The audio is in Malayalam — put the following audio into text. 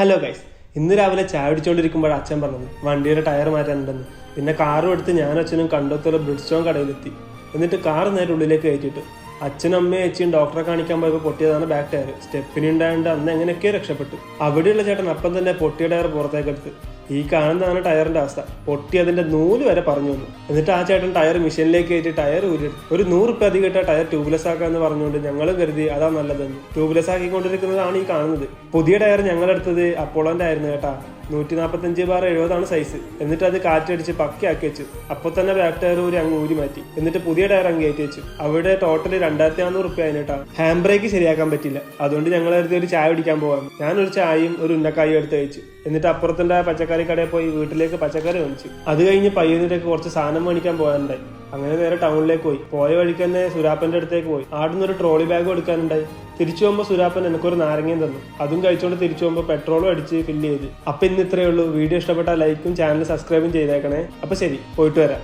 ഹലോ ഗൈസ് ഇന്ന് രാവിലെ ചായ പിടിച്ചോണ്ടിരിക്കുമ്പോൾ അച്ഛൻ പറഞ്ഞു വണ്ടിയുടെ ടയർ മാറ്റാനുണ്ടെന്ന്. പിന്നെ കാറും എടുത്ത് ഞാൻ അച്ഛനും കണ്ടോത്തുള്ള ബ്രിഡ്സ്റ്റോൺ കടയിലെത്തി. എന്നിട്ട് കാർ നേരെ ഉള്ളിലേക്ക് കയറ്റിട്ടു അച്ഛനും അമ്മയും അച്ഛനും ഡോക്ടറെ കാണിക്കാൻ പോയപ്പോൾ പൊട്ടിയതാണ് ബാക്ക് ടയർ സ്റ്റെപ്പിനുണ്ടായതുകൊണ്ട് അന്ന് എങ്ങനെയൊക്കെയോ രക്ഷപ്പെട്ടു. അവിടെയുള്ള ചേട്ടൻ അപ്പം തന്നെ പൊട്ടിയ ടയർ പുറത്തേക്ക് എടുത്ത് ഈ കാണുന്നതാണ് ടയറിന്റെ അവസ്ഥ. പൊട്ടി അതിന്റെ നൂൽ വരെ പറഞ്ഞു വന്നു. എന്നിട്ട് ആ ചേട്ടൻ ടയർ മെഷീനിലേക്ക് കയറ്റി ടയർ ഊരിയെടുത്തു ഒരു നൂറ് ഉപ്പ് അധികം ഇട്ട ടയർ ട്യൂബ്ലെസ് ആക്കാന്ന് പറഞ്ഞുകൊണ്ട് ഞങ്ങൾ കരുതി അതാ നല്ലതെന്ന്. ട്യൂബ്ലെസ് ആക്കിക്കൊണ്ടിരിക്കുന്നതാണ് ഈ കാണുന്നത്. പുതിയ ടയർ ഞങ്ങളെടുത്തത് അപ്പോളോന്റെ ആയിരുന്നു കേട്ടാ. നൂറ്റി നാൽപ്പത്തഞ്ച് ബാർ എഴുപതാണ് സൈസ് എന്നിട്ട് അത് കാറ്റടിച്ച് പക്കയാക്കി വെച്ചു. അപ്പോൾ തന്നെ ബാക്ക് ടയർ ഊരി അങ്ങ് ഊരി മാറ്റി. എന്നിട്ട് പുതിയ ടയർ അങ്ങ് കയറ്റി വെച്ചു. അവിടെ ടോട്ടൽ രണ്ടായിരത്തി നാനൂറ് റുപ്യ അതിനേട്ടാ ഹാൻഡ് ബ്രേക്ക് ശരിയാക്കാൻ പറ്റില്ല. അതുകൊണ്ട് ഞങ്ങൾ എടുത്ത് ഒരു ചായ കുടിക്കാൻ പോകാം ഞാനൊരു ചായയും ഒരു ഉന്നക്കായും എടുത്ത് കഴിച്ചു. എന്നിട്ട് അപ്പുറത്തുണ്ടായ പച്ചക്കറി കടയിൽ പോയി വീട്ടിലേക്ക് പച്ചക്കറി വാങ്ങിച്ചു. അത് കഴിഞ്ഞ് പയ്യന്നിലേക്ക് കുറച്ച് സാധനം മേടിക്കാൻ പോകാനുണ്ടായി. അങ്ങനെ നേരെ ടൗണിലേക്ക് പോയി. പോയ വഴിക്ക് തന്നെ സുരാപ്പന്റെ അടുത്തേക്ക് പോയി. ആടുന്ന് ഒരു ട്രോളി ബാഗ് എടുക്കാനുണ്ടായി. തിരിച്ചു പോകുമ്പോൾ സുരാപ്പൻ എനിക്കൊരു നാരങ്ങയും തന്നു. അതും കഴിച്ചുകൊണ്ട് തിരിച്ചു പോകുമ്പോൾ പെട്രോളും അടിച്ച് ഫില്ല് ചെയ്ത്. അപ്പൊ ഇന്ന് ഇത്രയേ ഉള്ളൂ. വീഡിയോ ഇഷ്ടപ്പെട്ടാൽ ലൈക്കും ചാനൽ സബ്സ്ക്രൈബും ചെയ്തേക്കണേ. അപ്പൊ ശരി പോയിട്ട് വരാം.